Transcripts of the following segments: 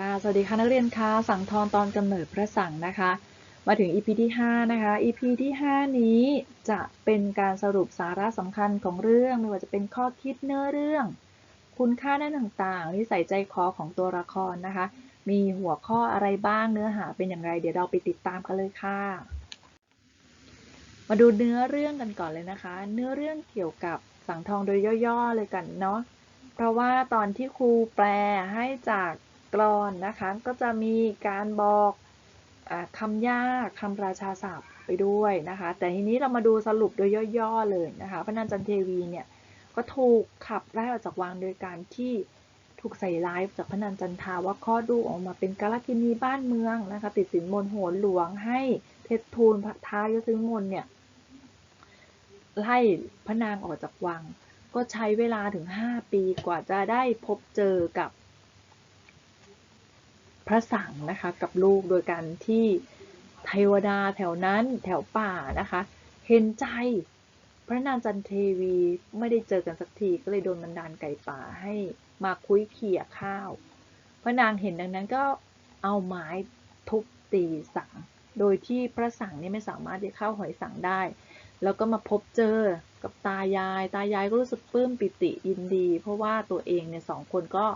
ค่ะ สวัสดีค่ะนักเรียนคะสังทองตอนกำเนิดพระสังนะคะ มาถึง EP ที่ 5 นะคะ EP ที่ 5 นี้จะเป็นการสรุปสาระสำคัญของเรื่อง ไม่ว่าจะเป็นข้อคิดเนื้อเรื่อง คุณค่าด้านต่างๆนิสัยใจคอของตัวละครนะคะ มีหัวข้ออะไรบ้างเนื้อหาเป็นอย่างไร เดี๋ยวเราไปติดตามกันเลยค่ะ มาดูเนื้อเรื่องกันก่อนเลยนะคะ เนื้อเรื่องเกี่ยวกับสังทองโดยย่อๆเลยกันเนาะเพราะว่าตอนที่ครูแปลให้จาก กรอนนะคะ ก็จะมีการบอกอคำยากคำราชาศัพท์ไปด้วยนะคะ แต่ทีนี้เรามาดูสรุปโดยย่อๆเลยนะคะพระนันจันเทวีเนี่ยก็ถูกขับไล่ออกจากวังโดยการที่ถูกใส่ร้ายจากพระนันจันทาว่าข้อดูออกมาเป็นกาลกินีบ้านเมืองนะคะ ติดสินบนโหนหลวงให้เพชรทูลพระท้ายซึ่งมนเนี่ยไล่พระนางออกจากวัง ก็ใช้เวลาถึง 5 ปีกว่าจะได้พบเจอกับ พระสังนะคะ กับลูกโดยการที่เทวดาแถวนั้นแถวป่านะคะ เห็นใจพระนางจันเทวีไม่ได้เจอกันสักทีก็เลยโดนบันดาลไก่ป่าให้มาคุยเขี่ยข้าว พระนางเห็นดังนั้นก็เอาไม้ทุบตีสัง โดยที่พระสังนี่ไม่สามารถที่เข้าหอยสังได้ แล้วก็มาพบเจอกับตายาย ตายายก็รู้สึกปลื้มปิติยินดี เพราะว่าตัวเองเนี่ยสองคนก็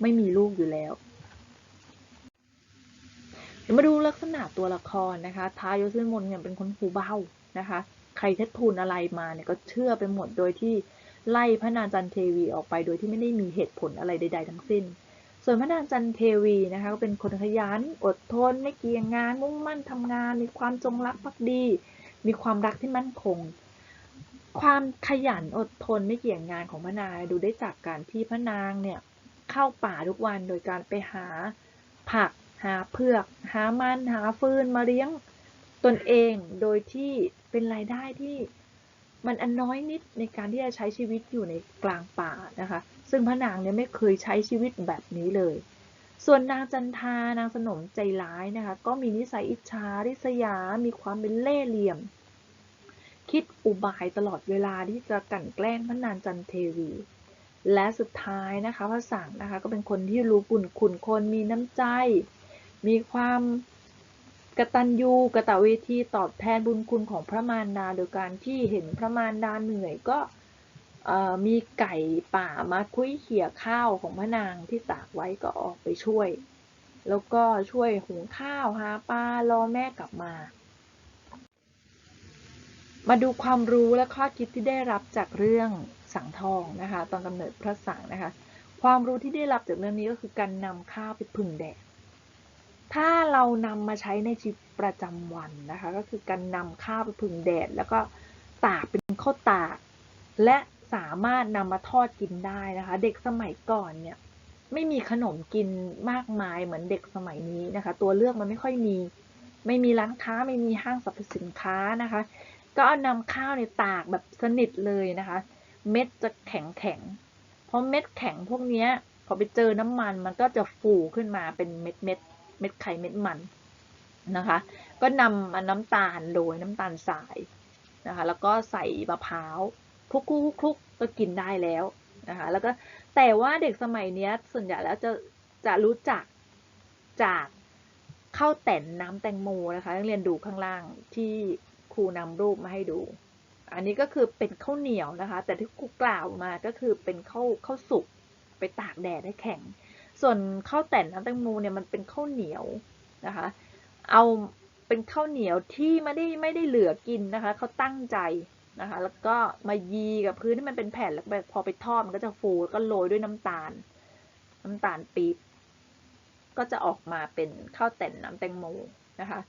ไม่มีลูกอยู่แล้ว เดี๋ยวมาดูลักษณะตัวละครนะคะทายศวิมลเนี่ยเป็นคนหูเบานะคะ ใครเท็ทูลอะไรมาเนี่ยก็เชื่อไปหมดโดยที่ไล่พระนางจันเทวีออกไปโดยที่ไม่ได้มีเหตุผลอะไรใด ๆ ทั้งสิ้น ส่วนพระนางจันเทวีนะคะก็เป็นคนขยันอดทนไม่เกียจงาน มุ่งมั่นทำงาน มีความจงรักภักดี มีความรักที่มั่นคง ความขยันอดทนไม่เกี่ยงงานของพระนางดูได้จากการที่พระนางเนี่ยเข้าป่าทุกวันโดยการไปหาผัก หาเผือก หามัน หาฟืนมาเลี้ยงตนเองโดยที่เป็นรายได้ที่มันอันน้อยนิดในการที่จะใช้ชีวิตอยู่ในกลางป่านะคะ ซึ่งพระนางเนี่ยไม่เคยใช้ชีวิตแบบนี้เลย ส่วนนางจันทานางสนมใจร้ายนะคะ ก็มีนิสัยอิจฉาริษยา มีความเป็นเล่ห์เหลี่ยม คิดอุบายตลอดเวลาที่จะกลั่นแกล้งพระนางจันเทวี และสุดท้ายนะคะพระสังนะคะก็เป็นคนที่รู้บุญคุณคนมีน้ำใจ มีความกตัญญูกะตะเวทีตอบแทนบุญคุณของพระมารดาโดยการที่เห็นพระมารดาเหนื่อยก็มีไก่ป่ามาคุ้ยเขี่ยข้าวของพระนางที่ตากไว้ก็ออกไปช่วย แล้วก็ช่วยหุงข้าวหาปลารอแม่กลับมา มาดูความรู้และข้อคิดที่ได้รับจากเรื่องสังทองนะคะ ตอนกำเนิดพระสังนะคะ ความรู้ที่ได้รับจากเรื่องนี้ก็คือการนำข้าวไปผึ่งแดด ถ้าเรานำมาใช้ในชีวิตประจำวันนะคะ ก็คือการนำข้าวไปผึ่งแดด แล้วก็ตากเป็นข้าวตาก และสามารถนำมาทอดกินได้นะคะ เด็กสมัยก่อนเนี่ยไม่มีขนมกินมากมายเหมือนเด็กสมัยนี้นะคะ ตัวเลือกมันไม่ค่อยมี ไม่มีร้านค้าไม่มีห้างสรรพสินค้านะคะ ก็เอานำข้าวในตากแบบสนิทเลยนะคะ เม็ดจะแข็งแข็งเพราะเม็ดแข็งพวกนี้พอไปเจอน้ำมันมันก็จะฟูขึ้นมาเป็นเม็ดเม็ด เม็ดไข่เม็ดมันนะคะ ก็นำน้ำตาลโรยน้ำตาลสายนะคะ แล้วก็ใส่มะพร้าวคลุกคลุกคลุกก็กินได้แล้วนะคะ แล้วก็แต่ว่าเด็กสมัยนี้ส่วนใหญ่แล้วจะจะรู้จักจากข้าวแต่นน้ำแตงโมนะคะนักเรียนดูข้างล่างที่ครูนำรูปมาให้ดู อันนี้ก็คือเป็นข้าวเหนียวนะคะ แต่ที่ครูกล่าวมาก็คือเป็นข้าวข้าวสุกไปตากแดดให้แข็ง ส่วนข้าวแต่นน้ำแตงโมเนี่ยมันเป็นข้าวเหนียวนะคะ เอาเป็นข้าวเหนียวที่ไม่ได้ไม่ได้เหลือกินนะคะเขาตั้งใจนะคะ แล้วก็มายีกับพื้นที่มันเป็นแผ่นแล้วพอไปทอดมันก็จะฟูแล้วก็โรยด้วยน้ำตาล น้ำตาลปี๊บก็จะออกมาเป็นข้าวแต่นน้ำแตงโมนะคะ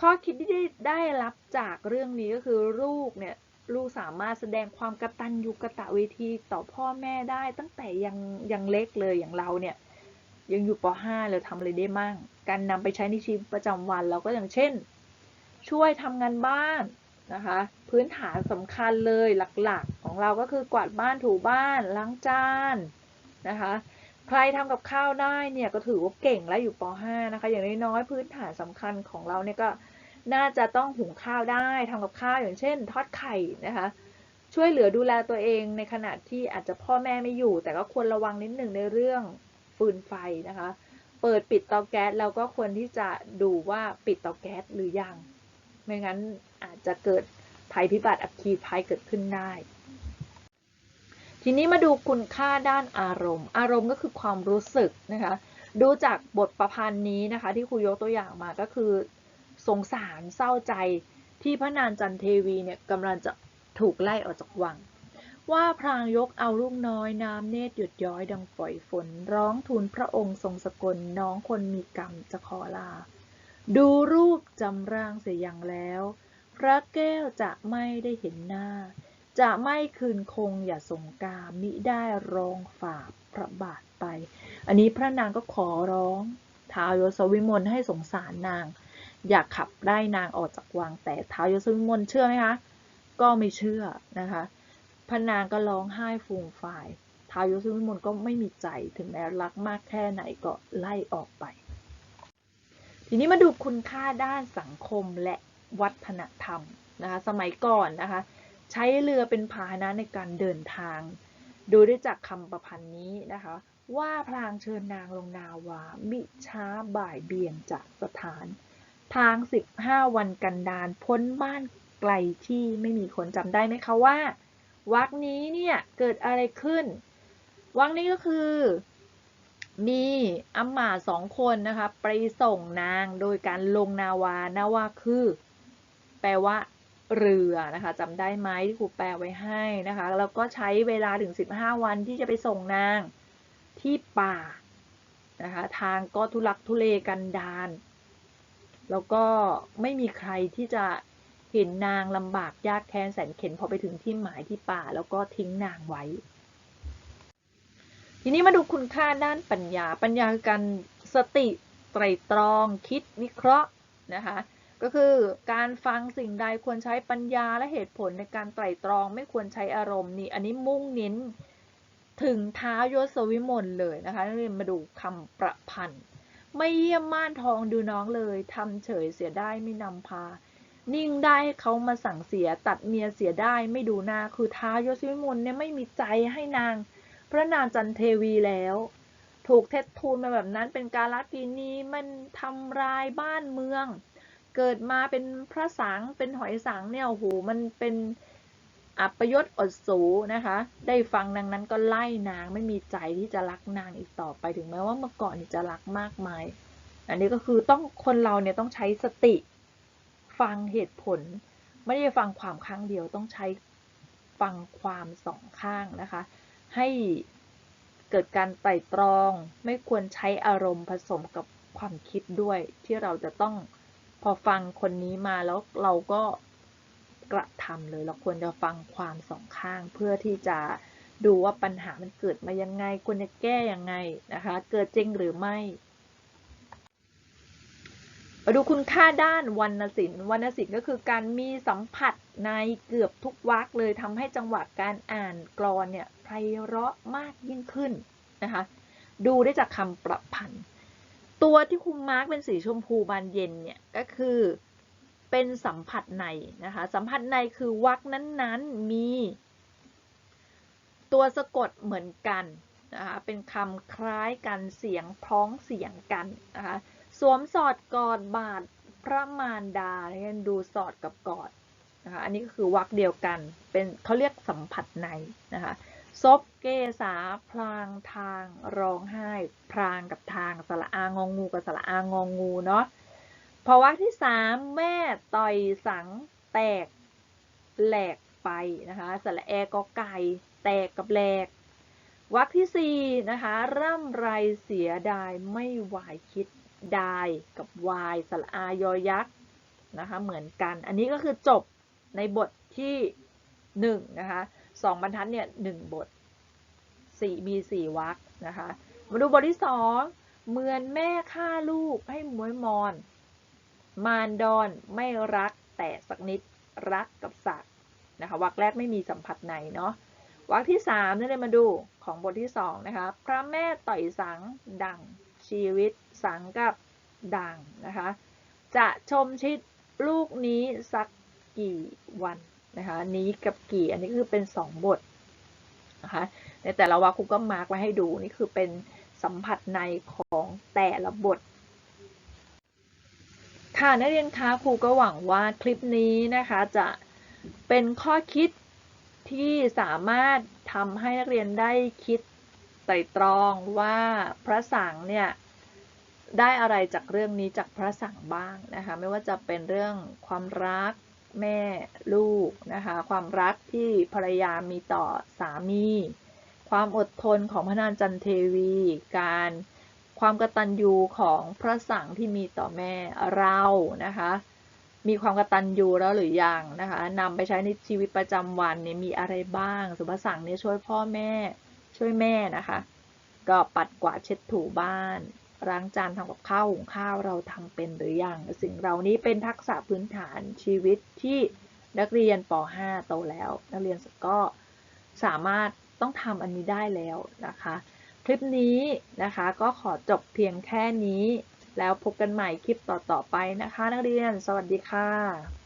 ข้อคิดที่ได้ได้รับจากเรื่องนี้ก็คือลูกเนี่ยลูกสามารถแสดงความกระตัญญูกตเวทีต่อพ่อแม่ได้ตั้งแต่ยังยังเล็กเลยอย่างเราเนี่ย ยังอยู่ป .5 เราทำอะไรได้มั่ง การนำไปใช้ในชีวิตประจำวันเราก็อย่างเช่น ช่วยทำงานบ้านนะคะ พื้นฐานสำคัญเลยหลักๆ ของเราก็คือกวาดบ้านถูบ้านล้างจานนะคะ ใครทำกับข้าวได้เนี่ยก็ถือว่าเก่งแล้วอยู่ป .5 นะคะ อย่างน้อยๆพื้นฐานสำคัญของเราเนี่ยก็น่าจะต้องหุงข้าวได้ทำกับข้าวอย่างเช่น ทอดไข่นะคะ ช่วยเหลือดูแลตัวเองในขณะที่อาจจะพ่อแม่ไม่อยู่ แต่ก็ควรระวังนิดหนึ่งในเรื่อง ฟืนไฟนะคะ เปิดปิดเตาแก๊สเราก็ควรที่จะดูว่าปิดเตาแก๊สหรือยัง ไม่งั้นอาจจะเกิดภัยพิบัติอัคคีภัยเกิดขึ้นได้ ทีนี้มาดูคุณค่าด้านอารมณ์ อารมณ์ก็คือความรู้สึกนะคะ ดูจากบทประพันธ์นี้นะคะ ที่ครูยกตัวอย่างมาก็คือสงสารเศร้าใจที่พระนางจันเทวีเนี่ยกำลังจะถูกไล่ออกจากวัง ว่าพรางยกเอาลูกน้อยน้ำเนตรหยุดย้อยดังปล่อยฝน ร้องทูลพระองค์ทรงสกลน้องคนมีกรรมจะขอลา ดูรูปจำร่างเสียอย่างแล้ว พระแก้วจะไม่ได้เห็นหน้า จะไม่คืนคงอย่าสงกามิได้ร้องฝาพระบาทไป อันนี้พระนางก็ขอร้องท้าวยศวิมลให้สงสารนาง อยากขับไล่นางออกจากวังแต่ท้าวยศวิมลเชื่อไหมคะก็ไม่เชื่อนะคะ พระนางก็ร้องไห้ฟูมฟายท้าวยศวิมลก็ไม่มีใจถึงแม้รักมากแค่ไหนก็ไล่ออกไป ทีนี้มาดูคุณค่าด้านสังคมและวัฒนธรรมนะคะสมัยก่อนนะคะ ใช้เรือเป็นพาหนะในการเดินทาง ดูได้จากคำประพันธ์นี้นะคะ ว่าพลางเชิญนางลงนาวามิช้าบ่ายเบี่ยงจากสถาน ทาง 15 วันกันดานพ้นบ้านไกลที่ไม่มีคนจำได้ไหมคะว่า วักนี้เนี่ยเกิดอะไรขึ้นวักนี้ก็คือ มีอัมมาสองคนนะคะไปส่งนางโดยการลงนาวานาวาคือ แปลว่าเรือนะคะจำได้ไหมที่ครูแปลไว้ให้นะคะแล้วก็ใช้เวลาถึง 15 วันที่จะไปส่งนางที่ป่านะคะทางก็ทุลักทุเลกันดารแล้วก็ไม่มีใครที่จะ เห็นนางลำบากยากแค้นแสนเข็นพอไปถึงที่หมายที่ป่าแล้วก็ทิ้งนางไว้ ทีนี้มาดูคุณค่าด้านปัญญา ปัญญาคือการสติไตรตรองคิดวิเคราะห์นะคะก็คือการฟังสิ่งใดควรใช้ปัญญาและเหตุผลในการไตร่ตรองไม่ควรใช้อารมณ์นี่อันนี้มุ่งเน้นถึงท้ายศวิมลเลยนะคะนักเรียนมาดูคำประพันธ์ ไม่เยี่ยมม่านทองดูน้องเลยทำเฉยเสียได้ไม่นำพา นิ่งได้ให้เขามาสั่งเสียตัดเมียเสียได้ไม่ดูหน้าคือท้าวยศวิมลเนี่ยไม่มีใจให้นาง พระนางจันเทวีแล้ว ถูกเท็จทูลมาแบบนั้นเป็นการลักินีมันทำลายบ้านเมือง เกิดมาเป็นพระสังเป็นหอยสังเนี่ยโอ้โหมันเป็นอัปยศอดสูนะคะ ได้ฟังดังนั้นก็ไล่นางไม่มีใจที่จะรักนางอีกต่อไปถึงแม้ว่าเมื่อก่อนจะรักมากมาย อันนี้ก็คือต้องคนเราเนี่ยต้องใช้สติ ฟังเหตุผล ไม่ได้ฟังความข้างเดียวต้องใช้ฟังความสองข้างนะคะ ให้เกิดการไต่ตรอง ไม่ควรใช้อารมณ์ผสมกับความคิดด้วยที่เราจะต้องพอฟังคนนี้มาแล้วเราก็กระทำเลย เราควรจะฟังความสองข้าง เพื่อที่จะดูว่าปัญหามันเกิดมายังไงควรจะแก้ยังไงนะคะ เกิดจริงหรือไม่ มาดูคุณค่าด้านวรรณศิลป์วรรณศิลป์ก็คือการมีสัมผัสในเกือบทุกวรรคเลยทำให้จังหวะการอ่านกรอนเนี่ยไพเราะมากยิ่งขึ้นนะคะดูได้จากคำประพันธ์ ตัวที่คุมมาร์กเป็นสีชมพูบานเย็นเนี่ยก็คือเป็นสัมผัสในนะคะสัมผัสในคือวรรคนั้นๆมี ตัวสะกดเหมือนกันนะคะเป็นคำคล้ายกันเสียงพ้องเสียงกันนะคะ สวมสอดกอดบาทพระมารดาเนี่ยดูสอดกับกอดนะคะอันนี้ก็คือวรรคเดียวกันเป็นเขาเรียกสัมผัสในนะคะซบเกษาพลางทางร้องไห้ พรางกับทางสระอางองูกับสระอางองูเนาะพอวรรคที่สามแม่ต่อยสังแตกแหลกไปนะคะสระแอกอไก่แตกกับแหลกวรรคที่สี่นะคะร่ำไรเสียดายไม่ไหวคิด ดายกับวายสระอายอยักษ์นะคะเหมือนกัน อันนี้ก็คือจบในบทที่หนึ่งนะคะสองบรรทัดเนี่ยหนึ่งบทสี่มีสี่วรรคนะคะมาดูบทที่สองเหมือนแม่ฆ่าลูกให้มวยมอน มารดอนไม่รักแต่สักนิดรักกับสัตว์นะคะวรรคแรกไม่มีสัมผัสในเนาะวรรคที่สามนี่เลยมาดูของบทที่สองนะคะพระแม่ต่อยสังดัง ชีวิตสังกับดังนะคะ จะชมชิดลูกนี้สักกี่วันนะคะ นี้กับกี่อันนี้คือเป็นสองบทนะคะ ในแต่ละวรรคครูก็มาร์กไว้ให้ดูนี่คือเป็นสัมผัสในของแต่ละบทค่ะนักเรียนคะครูก็หวังว่าคลิปนี้นะคะจะเป็นข้อคิดที่สามารถทำให้นักเรียนได้คิด ไตรตรองว่าพระสังเนี่ยได้อะไรจากเรื่องนี้จากพระสังบ้างนะคะไม่ว่าจะเป็นเรื่องความรักแม่ลูกนะคะความรักที่ภรรยามีต่อสามี ความอดทนของพระนางจันเทวี การความกตัญญูของพระสังที่มีต่อแม่เรานะคะมีความกตัญญูแล้วหรือยังนะคะนำไปใช้ในชีวิตประจำวันเนี่ยมีอะไรบ้าง สุภาษังเนี่ยช่วยพ่อแม่ ช่วยแม่นะคะ ก็ปัดกวาดเช็ดถูบ้านล้างจานทำกับข้าวหุงข้าวเราทำเป็นหรือยังสิ่งเหล่านี้เป็นทักษะพื้นฐานชีวิตที่นักเรียนป .5 โตแล้ว นักเรียนก็สามารถต้องทำอันนี้ได้แล้วนะคะ คลิปนี้นะคะก็ขอจบเพียงแค่นี้ แล้วพบกันใหม่คลิปต่อๆไปนะคะ นักเรียน สวัสดีค่ะ